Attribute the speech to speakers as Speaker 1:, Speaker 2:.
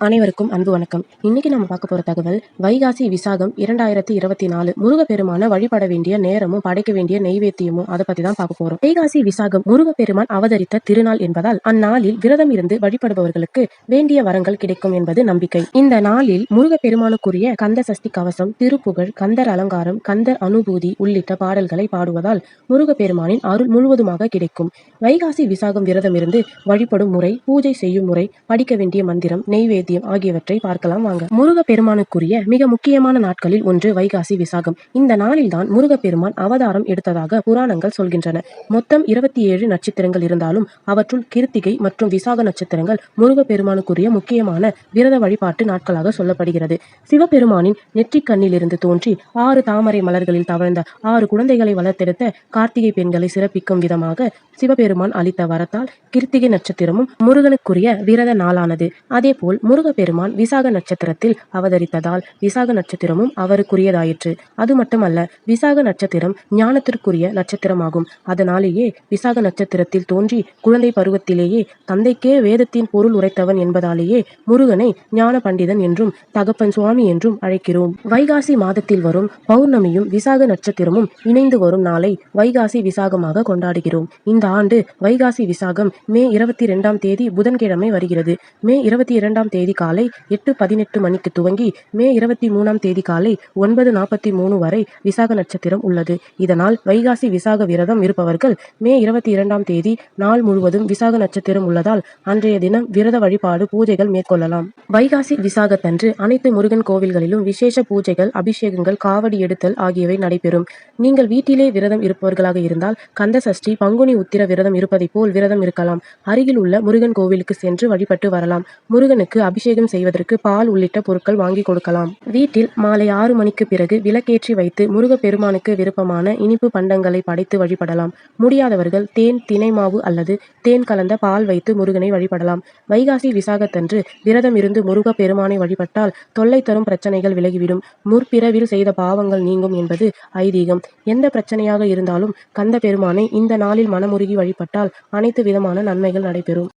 Speaker 1: அனைவருக்கும் அன்பு வணக்கம். இன்னைக்கு நம்ம பார்க்க போற தகவல் வைகாசி விசாகம் இரண்டாயிரத்தி இருபத்தி நாலு முருகப்பெருமான வழிபட வேண்டிய நேரமும் படைக்க வேண்டிய நெய்வேத்தியமும் அதை பத்தி தான் பார்க்க போறோம். வைகாசி விசாகம் முருகப்பெருமான் அவதரித்த திருநாள் என்பதால் அந்நாளில் விரதம் இருந்து வழிபடுபவர்களுக்கு வேண்டிய வரங்கள் கிடைக்கும் என்பது நம்பிக்கை. இந்த நாளில் முருகப்பெருமானுக்குரிய கந்த சஷ்டி கவசம் திருப்புகழ் கந்தர் அலங்காரம் கந்தர் அனுபூதி உள்ளிட்ட பாடல்களை பாடுவதால் முருகப்பெருமானின் அருள் முழுவதுமாக கிடைக்கும். வைகாசி விசாகம் விரதம் இருந்து வழிபடும் முறை பூஜை செய்யும் முறை படிக்க வேண்டிய மந்திரம் வைத்தியம் ஆகியவற்றை பார்க்கலாம் வாங்க. முருக பெருமானுக்குரிய மிக முக்கியமான நாட்களில் ஒன்று வைகாசி விசாகம். இந்த நாளில் தான் முருக பெருமான் அவதாரம் எடுத்ததாக புராணங்கள் சொல்கின்றன. மொத்தம் இருபத்தி ஏழு நட்சத்திரங்கள் இருந்தாலும் அவற்றுள் கிருத்திகை மற்றும் விசாக நட்சத்திரங்கள் முருக பெருமானுக்குரிய முக்கியமான விரத வழிபாட்டு நாட்களாக சொல்லப்படுகிறது. சிவபெருமானின் நெற்றிக் கண்ணிலிருந்து தோன்றி ஆறு தாமரை மலர்களில் தவழ்ந்த ஆறு குழந்தைகளை வளர்த்தெடுத்த கார்த்திகை பெண்களை சிறப்பிக்கும் விதமாக சிவபெருமான் அளித்த வரத்தால் கிருத்திகை நட்சத்திரமும் முருகனுக்குரிய விரத நாளானது. அதேபோல் முருகப்பெருமான் விசாக நட்சத்திரத்தில் அவதரித்ததால் விசாக நட்சத்திரமும் அவருக்குரியதாயிற்று. அது மட்டுமல்ல விசாக நட்சத்திரம் ஞானத்திற்குரிய நட்சத்திரமாகும். அதனாலேயே விசாக நட்சத்திரத்தில் தோன்றி குழந்தை பருவத்திலேயே தந்தைக்கே வேதத்தின் பொருள் உரைத்தவன் என்பதாலேயே முருகனை ஞான பண்டிதன் என்றும் தகப்பன் சுவாமி என்றும் அழைக்கிறோம். வைகாசி மாதத்தில் வரும் பௌர்ணமியும் விசாக நட்சத்திரமும் இணைந்து வரும் நாளை வைகாசி விசாகமாக கொண்டாடுகிறோம். இந்த ஆண்டு வைகாசி விசாகம் மே இருபத்தி இரண்டாம் தேதி புதன்கிழமை வருகிறது. மே இருபத்தி இரண்டாம் தேதி காலை எட்டு பதினெட்டு மணிக்கு துவங்கி மே இருபத்தி மூணாம் தேதி காலை ஒன்பது நாற்பத்தி மூணு வரை விசாக நட்சத்திரம் உள்ளது. இதனால் வைகாசி விசாக விரதம் இருப்பவர்கள் மே இருபத்தி இரண்டாம் தேதி நாள் முழுவதும் விசாக நட்சத்திரம் உள்ளதால் அன்றைய தினம் விரத வழிபாடு பூஜைகள் மேற்கொள்ளலாம். வைகாசி விசாகத்தன்று அனைத்து முருகன் கோவில்களிலும் விசேஷ பூஜைகள் அபிஷேகங்கள் காவடி எடுத்தல் ஆகியவை நடைபெறும். நீங்கள் வீட்டிலே விரதம் இருப்பவர்களாக இருந்தால் கந்த சஷ்டி பங்குனி உத்திர விரதம் இருப்பதைப் போல் விரதம் இருக்கலாம். அருகில் உள்ள முருகன் கோவிலுக்கு சென்று வழிபட்டு வரலாம். முருகனுக்கு அபிஷேகம் செய்வதற்கு பால் உள்ளிட்ட பொருட்கள் வாங்கி கொடுக்கலாம். வீட்டில் மாலை ஆறு மணிக்கு பிறகு விளக்கேற்றி வைத்து முருகப்பெருமானுக்கு விருப்பமான இனிப்பு பண்டங்களை படைத்து வழிபடலாம். முடியாதவர்கள் தேன் தினை மாவு அல்லது தேன் கலந்த பால் வைத்து முருகனை வழிபடலாம். வைகாசி விசாகத்தன்று விரதம் இருந்து முருக பெருமானை வழிபட்டால் தொல்லை தரும் பிரச்சனைகள் விலகிவிடும். முற்பிறவில் செய்த பாவங்கள் நீங்கும் என்பது ஐதீகம். எந்த பிரச்சனையாக இருந்தாலும் கந்த பெருமானை இந்த நாளில் மனமுருகி வழிபட்டால் அனைத்து விதமான நன்மைகள் நடைபெறும்.